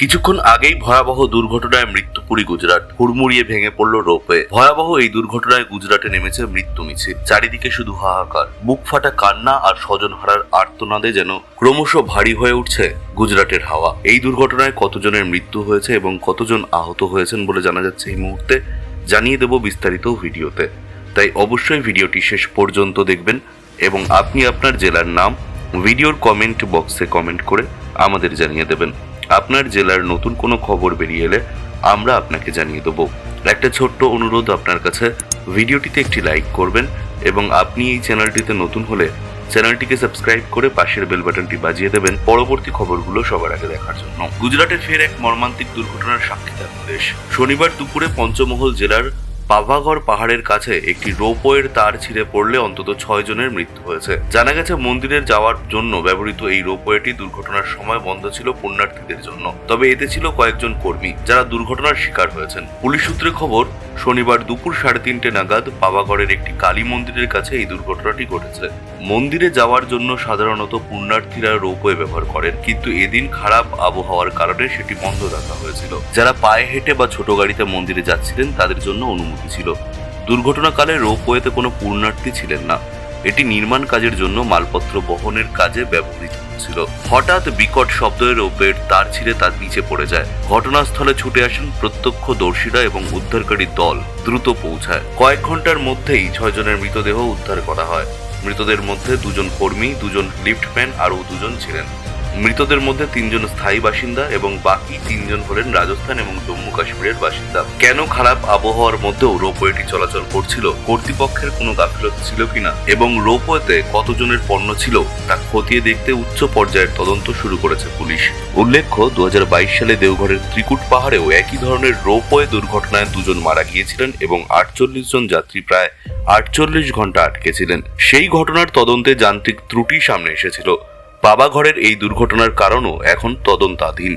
কিছুক্ষণ আগেই ভয়াবহ দুর্ঘটনায় মৃত্যুপুরী গুজরাট। হুড়মুড়িয়ে ভেঙে পড়ল রোপওয়ে। ভয়াবহ এই দুর্ঘটনায় গুজরাটে নেমেছে মৃত্যু মিছিল। চারিদিকে শুধু হাহাকার। বুক ফাটা কান্না আর স্বজন হারার আর্তনাদে যেন ক্রমশ ভারী হয়ে উঠছে গুজরাটের হাওয়া। এই দুর্ঘটনায় কতজনের মৃত্যু হয়েছে এবং কতজন আহত হয়েছেন বলে জানা যাচ্ছে এই মুহূর্তে, জানিয়ে দেব বিস্তারিত ভিডিওতে। তাই অবশ্যই ভিডিওটি শেষ পর্যন্ত দেখবেন এবং আপনি আপনার জেলার নাম, ভিডিওর কমেন্ট বক্সে কমেন্ট করে আমাদের জানিয়ে দেবেন। আপনার জেলার নতুন কোনো খবর বেরিয়ে এলে আমরা আপনাকে জানিয়ে দেবো। একটা ছোট্ট অনুরোধ আপনার কাছে। ভিডিওটিতে একটি লাইক করবেন এবং আপনি এই চ্যানেলটিতে নতুন হলে চ্যানেলটিকে সাবস্ক্রাইব করে পাশের বেল বাটনটি বাজিয়ে দেবেন পরবর্তী খবরগুলো সবার আগে দেখার জন্য। গুজরাটের ফের এক মর্মান্তিক দুর্ঘটনার সাক্ষী দেশ শনিবার দুপুরে পঞ্চমহল জেলার পাভাগড় পাহাড়ের কাছে একটি রোপওয়ের তার ছিঁড়ে পড়লে অন্তত ছয় জনের মৃত্যু হয়েছে। জানা গেছে মন্দিরের যাওয়ার জন্য ব্যবহৃত এই রোপওয়েটি দুর্ঘটনার সময় বন্ধ ছিল পুণ্যার্থীদের জন্য। তবে এতে ছিল কয়েকজন কর্মী, যারা দুর্ঘটনার শিকার হয়েছেন। পুলিশ সূত্রে খবর শনিবার দুপুর সাড়ে তিনটে নাগাদ পাবাগড়ের একটি কালী মন্দিরের কাছে এই দুর্ঘটনাটি ঘটেছে। মন্দিরে যাওয়ার জন্য সাধারণত পুণ্যার্থীরা রোপওয়ে ব্যবহার করেন, কিন্তু এদিন খারাপ আবহাওয়ার কারণে সেটি বন্ধ রাখা হয়েছিল। যারা পায়ে হেঁটে বা ছোট গাড়িতে মন্দিরে যাচ্ছিলেন, তাদের জন্য অনুমতি ছিল। দুর্ঘটনাকালে রোপওয়েতে কোনো পুণ্যার্থী ছিলেন না। এটি নির্মাণ কাজের জন্য মালপত্র বহনের কাজে ব্যবহৃত হচ্ছিল। হঠাৎ বিকট শব্দে রোপের তার ছিঁড়ে তার নিচে পড়ে যায়। ঘটনাস্থলে ছুটে আসেন প্রত্যক্ষদর্শীরা এবং উদ্ধারকারী দল দ্রুত পৌঁছায়। কয়েক ঘণ্টার মধ্যেই ছয়জনের মৃতদেহ উদ্ধার করা হয়। মৃতদের মধ্যে দুজন কর্মী, দুজন লিফটম্যান, আরও দুজন ছিলেন। মৃতদের মধ্যে তিনজন স্থায়ী বাসিন্দা এবং বাকি তিনজন হলেন রাজস্থান এবং জম্মু কাশ্মীরের বাসিন্দা। কেন খারাপ আবহাওয়ার মধ্যেও রোপওয়েটি চলাচল করছিল? কর্তৃপক্ষের কোনো গাফিলতি ছিল কিনা? এবং রোপওয়েতে কতজনের পণ্য ছিল তা খতিয়ে দেখতে উচ্চ পর্যায়ের তদন্ত শুরু করেছে পুলিশ। উল্লেখ্য দু হাজার বাইশ সালে দেওঘরের ত্রিকুট পাহাড়েও একই ধরনের রোপওয়ে দুর্ঘটনায় দুজন মারা গিয়েছিলেন এবং আটচল্লিশ জন যাত্রী প্রায় আটচল্লিশ ঘণ্টা আটকে ছিলেন। সেই ঘটনার তদন্তে যান্ত্রিক ত্রুটি সামনে এসেছিল। বাবাঘরের এই দুর্ঘটনার কারণও এখন তদন্তাধীন।